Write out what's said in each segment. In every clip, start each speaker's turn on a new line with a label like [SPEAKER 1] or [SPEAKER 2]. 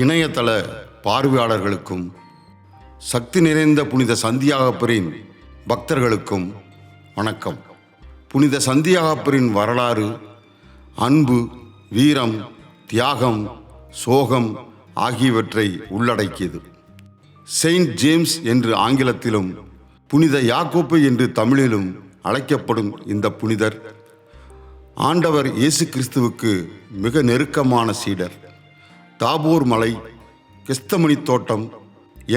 [SPEAKER 1] இணையதள பார்வையாளர்களுக்கும் சக்தி நிறைந்த புனித சந்தியாகப்பரின் பக்தர்களுக்கும் வணக்கம். புனித சந்தியாகப்பரின் வரலாறு அன்பு வீரம் தியாகம் சோகம் ஆகியவற்றை உள்ளடக்கியது. செயின்ட் ஜேம்ஸ் என்று ஆங்கிலத்திலும் புனித யாக்கோப்பு என்று தமிழிலும் அழைக்கப்படும் இந்த புனிதர் ஆண்டவர் இயேசு கிறிஸ்துவுக்கு மிக நெருக்கமான சீடர். தாபூர் மலை கிஸ்தமணி தோட்டம்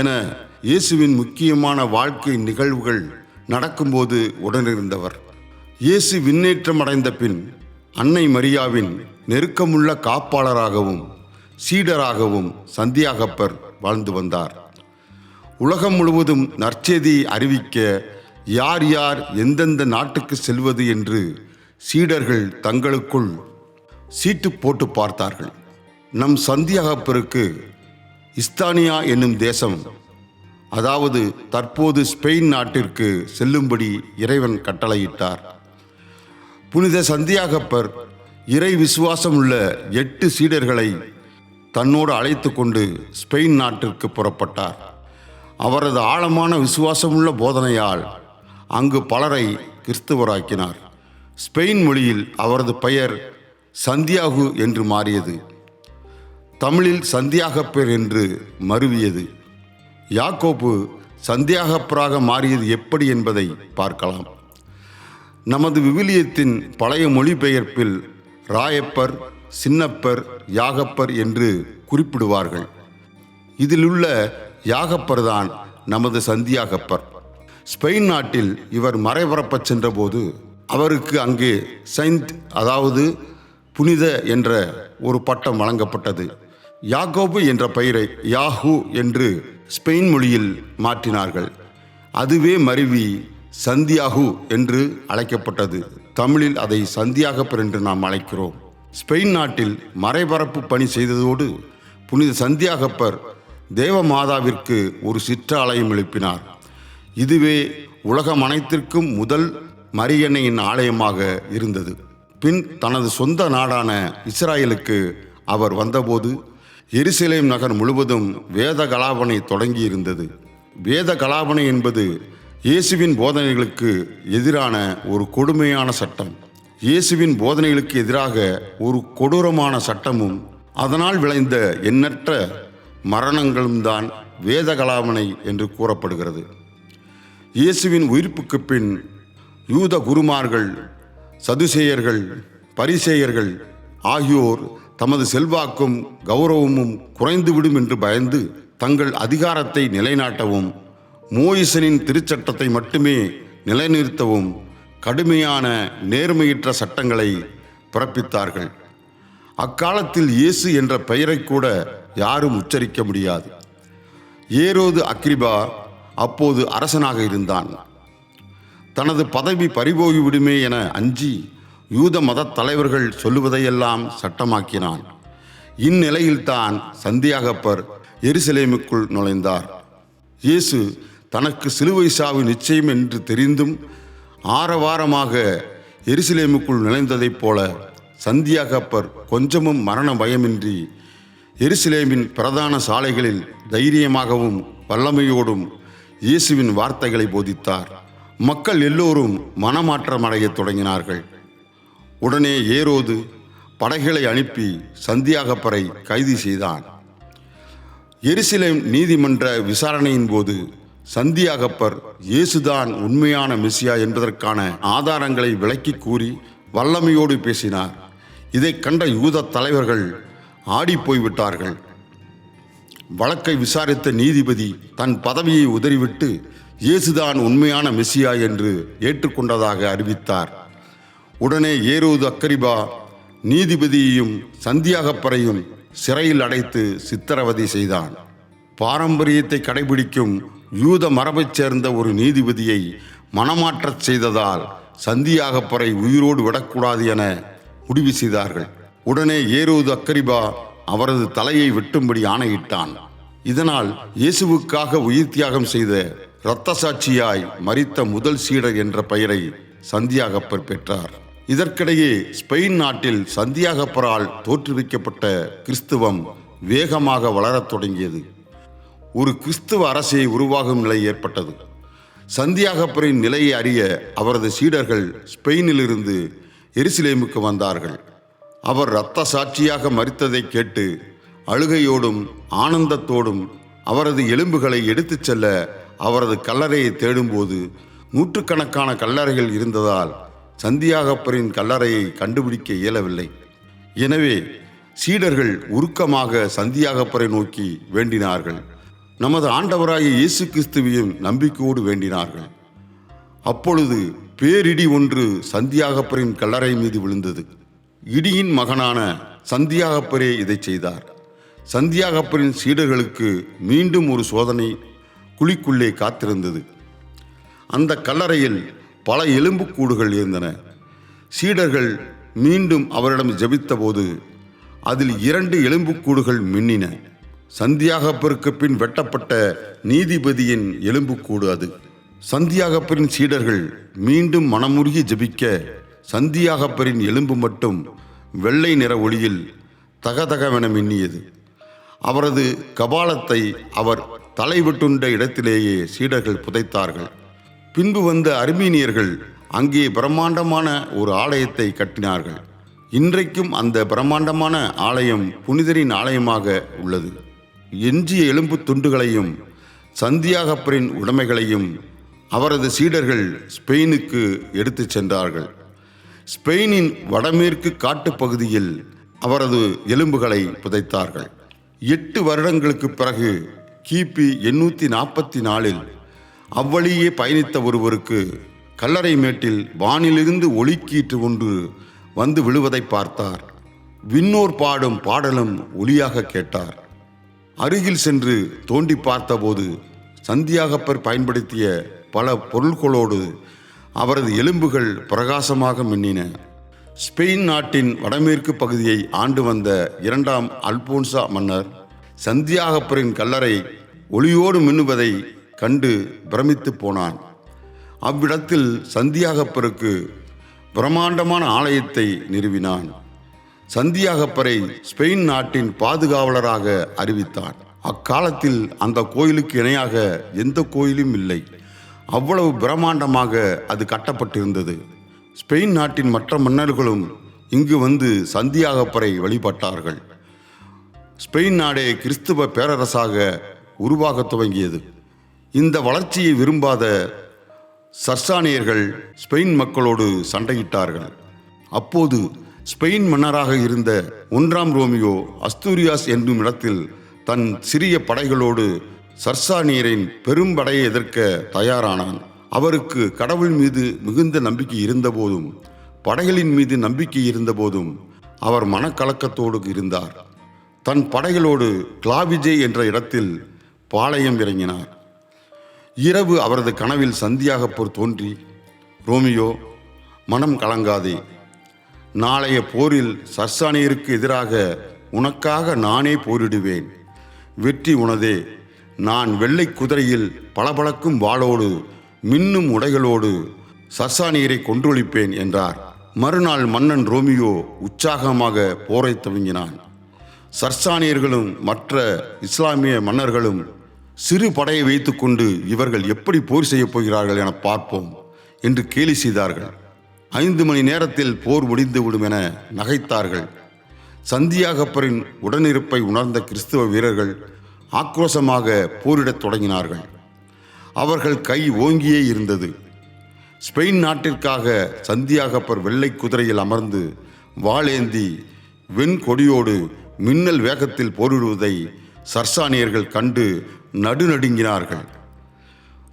[SPEAKER 1] என இயேசுவின் முக்கியமான வாழ்க்கை நிகழ்வுகள் நடக்கும்போது உடனிருந்தவர். இயேசு விண்ணேற்றம் அடைந்த பின் அன்னை மரியாவின் நெருக்கமுள்ள காப்பாளராகவும் சீடராகவும் சந்தியாகப்பர் வாழ்ந்து வந்தார். உலகம் முழுவதும் நற்செய்தியை அறிவிக்க யார் யார் எந்தெந்த நாட்டுக்கு செல்வது என்று சீடர்கள் தங்களுக்குள் சீட்டு போட்டு பார்த்தார்கள். நம் சந்தியாகப்பருக்கு இஸ்தானியா என்னும் தேசம் அதாவது தற்போது ஸ்பெயின் நாட்டிற்கு செல்லும்படி இறைவன் கட்டளையிட்டார். புனித சந்தியாகப்பர் இறை விசுவாசம் உள்ள எட்டு சீடர்களை தன்னோடு அழைத்து கொண்டு ஸ்பெயின் நாட்டிற்கு புறப்பட்டார். அவரது ஆழமான விசுவாசமுள்ள போதனையால் அங்கு பலரை கிறிஸ்துவராக்கினார். ஸ்பெயின் மொழியில் அவரது பெயர் சந்தியாகு என்று மாறியது. தமிழில் சந்தியாகப்பர் என்று மருவியது. யாக்கோப்பு சந்தியாகப்பராக மாறியது எப்படி என்பதை பார்க்கலாம். நமது விவிலியத்தின் பழைய மொழிபெயர்ப்பில் ராயப்பர் சின்னப்பர் யாகப்பர் என்று குறிப்பிடுவார்கள். இதிலுள்ள யாகப்பர் தான் நமது சந்தியாகப்பர். ஸ்பெயின் நாட்டில் இவர் மறைபரப்பச் சென்றபோது அவருக்கு அங்கே செயின்ட் அதாவது புனித என்ற ஒரு பட்டம் வழங்கப்பட்டது. யாக்கோபு என்ற பெயரை யாஹூ என்று ஸ்பெயின் மொழியில் மாற்றினார்கள். அதுவே மருவி சந்தியாகு என்று அழைக்கப்பட்டது. தமிழில் அதை சந்தியாகப்பர் என்று நாம் அழைக்கிறோம். ஸ்பெயின் நாட்டில் மறைபரப்பு பணி செய்ததோடு புனித சந்தியாகப்பர் தேவ மாதாவிற்கு ஒரு சிற்றாலயம் எழுப்பினார். இதுவே உலகம் அனைத்திற்கும் முதல் மரியன்னையின் ஆலயமாக இருந்தது. பின் தனது சொந்த நாடான இஸ்ராயலுக்கு அவர் வந்தபோது எருசலேம் நகர் முழுவதும் வேத கலாபனை தொடங்கியிருந்தது. வேத கலாபனை என்பது இயேசுவின் போதனைகளுக்கு எதிரான ஒரு கொடுமையான சட்டம். இயேசுவின் போதனைகளுக்கு எதிராக ஒரு கொடூரமான சட்டமும் அதனால் விளைந்த எண்ணற்ற மரணங்களும் தான் வேத கலாபனை என்று கூறப்படுகிறது. இயேசுவின் உயிர்ப்புக்கு பின் யூத குருமார்கள் சதுசேயர்கள் பரிசேயர்கள் ஆகியோர் தமது செல்வாக்கும் கௌரவமும் குறைந்துவிடும் என்று பயந்து தங்கள் அதிகாரத்தை நிலைநாட்டவும் மோயிசனின் திருச்சட்டத்தை மட்டுமே நிலைநிறுத்தவும் கடுமையான நேர்மையற்ற சட்டங்களை பிறப்பித்தார்கள். அக்காலத்தில் இயேசு என்ற பெயரை கூட யாரும் உச்சரிக்க முடியாது. ஏரோது அக்ரிபா அப்போது அரசனாக இருந்தான். தனது பதவி பறிபோகிவிடுமே என அஞ்சி யூத மதத் தலைவர்கள் சொல்லுவதையெல்லாம் சட்டமாக்கினான். இந்நிலையில்தான் சந்தியாகப்பர் எருசலேமுக்குள் நுழைந்தார். இயேசு தனக்கு சிலுவை சாவு நிச்சயம் என்று தெரிந்தும் ஆரவாரமாக எருசலேமுக்குள் நுழைந்ததைப் போல சந்தியாகப்பர் கொஞ்சமும் மரண பயமின்றி எருசலேமின் பிரதான சாலைகளில் தைரியமாகவும் வல்லமையோடும் இயேசுவின் வார்த்தைகளை போதித்தார். மக்கள் எல்லோரும் மனமாற்றம் அடையத் தொடங்கினார்கள். உடனே ஏரோது படைகளை அனுப்பி சந்தியாகப்பரை கைது செய்தான். எருசலேம் நீதிமன்ற விசாரணையின் போது சந்தியாகப்பர் இயேசுதான் உண்மையான மெசியா என்பதற்கான ஆதாரங்களை விளக்கி கூறி வல்லமையோடு பேசினார். இதை கண்ட யூத தலைவர்கள் ஆடிப் போய்விட்டார்கள். வழக்கை விசாரித்த நீதிபதி தன் பதவியை உதறிவிட்டு இயேசுதான் உண்மையான மெசியா என்று ஏற்றுக்கொண்டதாக அறிவித்தார். உடனே ஏரோது அக்கரிபா நீதிபதியையும் சந்தியாகப்பரையும் சிறையில் அடைத்து சித்திரவதை செய்தான். பாரம்பரியத்தை கடைபிடிக்கும் யூத மரபைச் சேர்ந்த ஒரு நீதிபதியை மனமாற்றச் செய்ததால் சந்தியாகப்பரை உயிரோடு விடக்கூடாது என முடிவு செய்தார்கள். உடனே ஏரோது அக்கரிபா அவரது தலையை வெட்டும்படி ஆணையிட்டான். இதனால் இயேசுவுக்காக உயிர் தியாகம் செய்த இரத்த சாட்சியாய் மறித்த முதல் சீடர் என்ற பெயரை சந்தியாகப்பர் பெற்றார். இதற்கிடையே ஸ்பெயின் நாட்டில் சந்தியாகப்பரால் தோற்றுவிக்கப்பட்ட கிறிஸ்துவம் வேகமாக வளரத் தொடங்கியது. ஒரு கிறிஸ்துவ அரசை உருவாகும் நிலை ஏற்பட்டது. சந்தியாகப்பரின் நிலையை அறிய அவரது சீடர்கள் ஸ்பெயினிலிருந்து எருசலேமுக்கு வந்தார்கள். அவர் இரத்த சாட்சியாக மறித்ததை கேட்டு அழுகையோடும் ஆனந்தத்தோடும் அவரது எலும்புகளை எடுத்துச் செல்ல அவரது கல்லறையை தேடும்போது நூற்றுக்கணக்கான கல்லறைகள் இருந்ததால் சந்தியாகப்பரின் கல்லறையை கண்டுபிடிக்க இயலவில்லை. எனவே சீடர்கள் உருக்கமாக சந்தியாகப்பரை நோக்கி வேண்டினார்கள். நமது ஆண்டவராகிய இயேசு கிறிஸ்துவையும் நம்பிக்கையோடு வேண்டினார்கள். அப்பொழுது பேரிடி ஒன்று சந்தியாகப்பரின் கல்லறை மீது விழுந்தது. இடியின் மகனான சந்தியாகப்பரே இதை செய்தார். சந்தியாகப்பரின் சீடர்களுக்கு மீண்டும் ஒரு சோதனை குழிக்குள்ளே காத்திருந்தது. அந்த கல்லறையில் பல எலும்புக்கூடுகள் இருந்தன. சீடர்கள் மீண்டும் அவரிடம் ஜெபித்தபோது அதில் இரண்டு எலும்புக்கூடுகள் மின்னின. சந்தியாகப்பருக்கு பின் வெட்டப்பட்ட நீதிபதியின் எலும்புக்கூடு அது. சந்தியாகப்பரின் சீடர்கள் மீண்டும் மனமுருகி ஜெபிக்க சந்தியாகப்பரின் எலும்பு மட்டும் வெள்ளை நிற ஒளியில் தகதகவென மின்னியது. அவரது கபாலத்தை அவர் தலைவிட்டுண்ட இடத்திலேயே சீடர்கள் புதைத்தார்கள். பின்பு வந்த அர்மீனியர்கள் அங்கே பிரம்மாண்டமான ஒரு ஆலயத்தை கட்டினார்கள். இன்றைக்கும் அந்த பிரம்மாண்டமான ஆலயம் புனிதரின் ஆலயமாக உள்ளது. எஞ்சிய எலும்பு துண்டுகளையும் சந்தியாகப்பரின் உடைமைகளையும் அவரது சீடர்கள் ஸ்பெயினுக்கு எடுத்துச் சென்றார்கள். ஸ்பெயினின் வடமேற்கு காட்டுப்பகுதியில் அவரது எலும்புகளை புதைத்தார்கள். எட்டு வருடங்களுக்கு பிறகு கிபி எண்ணூற்றி நாற்பத்தி நாலில் அவ்வழியே பயணித்த ஒருவருக்கு கல்லறை மேட்டில் வானிலிருந்து ஒளிக்கீற்று ஒன்று வந்து விழுவதை பார்த்தார். விண்ணோர் பாடும் பாடலும் ஒளியாக கேட்டார். அருகில் சென்று தோண்டி பார்த்தபோது சந்தியாகப்பர் பயன்படுத்திய பல பொருள்களோடு அவரது எலும்புகள் பிரகாசமாக மின்னின. ஸ்பெயின் நாட்டின் வடமேற்கு பகுதியை ஆண்டு வந்த இரண்டாம் அல்போன்சா மன்னர் சந்தியாகப்பரின் கல்லறை ஒளியோடு மின்னுவதை கண்டு பிரமித்து போனான். அவ்விடத்தில் சந்தியாகப்பருக்கு பிரம்மாண்டமான ஆலயத்தை நிறுவினான். சந்தியாகப்பரை ஸ்பெயின் நாட்டின் பாதுகாவலராக அறிவித்தான். அக்காலத்தில் அந்த கோயிலுக்கு இணையாக எந்த கோயிலும் இல்லை. அவ்வளவு பிரம்மாண்டமாக அது கட்டப்பட்டிருந்தது. ஸ்பெயின் நாட்டின் மற்ற மன்னர்களும் இங்கு வந்து சந்தியாகப்பரை வழிபட்டார்கள். ஸ்பெயின் நாடே கிறிஸ்துவ பேரரசாக உருவாகத் துவங்கியது. இந்த வளர்ச்சியை விரும்பாத சர்சானியர்கள் ஸ்பெயின் மக்களோடு சண்டையிட்டார்கள். அப்போது ஸ்பெயின் மன்னராக இருந்த ஒன்றாம் ரோமியோ அஸ்தூரியாஸ் என்னும் இடத்தில் தன் சிறிய படைகளோடு சர்சானியரின் பெரும் படையை எதிர்க்க தயாரானான். அவருக்கு கடவுள் மீது மிகுந்த நம்பிக்கை இருந்தபோதும் படைகளின் மீது நம்பிக்கை இருந்தபோதும் அவர் மனக்கலக்கத்தோடு இருந்தார். தன் படைகளோடு கிளாவிஜே என்ற இடத்தில் பாளையம் இறங்கினார். இரவு அவரது கனவில் சந்தியாகப்போர் தோன்றி ரோமியோ மனம் கலங்காதே. நாளைய போரில் சர்சானியருக்கு எதிராக உனக்காக நானே போரிடுவேன். வெற்றி உனதே. நான் வெள்ளை குதிரையில் பளபளக்கும் வாளோடு மின்னும் உடைகளோடு சர்சானியரை கொன்றொழிப்பேன் என்றார். மறுநாள் மன்னன் ரோமியோ உற்சாகமாக போரை துவங்கினான். சர்சானியர்களும் மற்ற இஸ்லாமிய மன்னர்களும் சிறு படையை வைத்துக்கொண்டு இவர்கள் எப்படி போர் செய்யப் போகிறார்கள் என பார்ப்போம் என்று கேலி செய்தார்கள். ஐந்து மணி நேரத்தில் போர் முடிந்துவிடும் என நகைத்தார்கள். சந்தியாகப்பரின் உடனிருப்பை உணர்ந்த கிறிஸ்துவ வீரர்கள் ஆக்ரோஷமாக போரிடத் தொடங்கினார்கள். அவர்கள் கை ஓங்கியே இருந்தது. ஸ்பெயின் நாட்டிற்காக சந்தியாகப்பர் வெள்ளை குதிரையில் அமர்ந்து வாளேந்தி வெண்கொடியோடு மின்னல் வேகத்தில் போரிடுவதை சர்சானியர்கள் கண்டு நடுநடுங்கினார்கள்.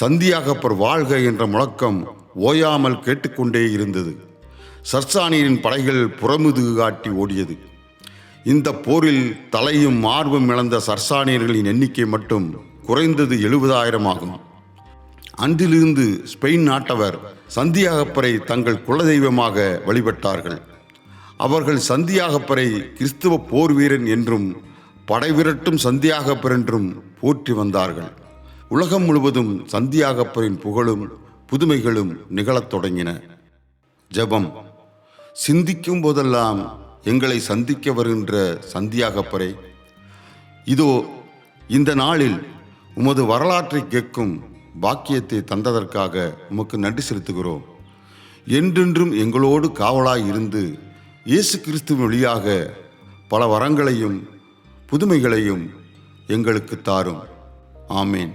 [SPEAKER 1] சந்தியாகப்பர் வாழ்க என்ற முழக்கம் ஓயாமல் கேட்டுக்கொண்டே இருந்தது. சர்சானியரின் படைகள் புறமுது காட்டி ஓடியது. இந்த போரில் தலையும் மார்பும் இழந்த சர்சானியர்களின் எண்ணிக்கை மட்டும் குறைந்தது எழுபதாயிரம் ஆகும். அன்றிலிருந்து ஸ்பெயின் நாட்டவர் சந்தியாகப்பரை தங்கள் குலதெய்வமாக வழிபட்டார்கள். அவர்கள் சந்தியாகப்பரை கிறிஸ்துவ போர் வீரன் என்றும் படைவிரட்டும் சந்தியாகப்பர் என்றும் போற்றி வந்தார்கள். உலகம் முழுவதும் சந்தியாகப்பரின் புகழும் புதுமைகளும் நிகழத் தொடங்கின. ஜெபம். சிந்திக்கும் போதெல்லாம் எங்களை சந்திக்க வருகின்ற சந்தியாகப்பரை இதோ இந்த நாளில் உமது வரலாற்றை கேட்கும் பாக்கியத்தை தந்ததற்காக உமக்கு நன்றி செலுத்துகிறோம். என்றென்றும் எங்களோடு காவலாய் இருந்து இயேசு கிறிஸ்து வழியாக பல வரங்களையும் புதுமைகளையும் எங்களுக்கு தாரும். ஆமேன்.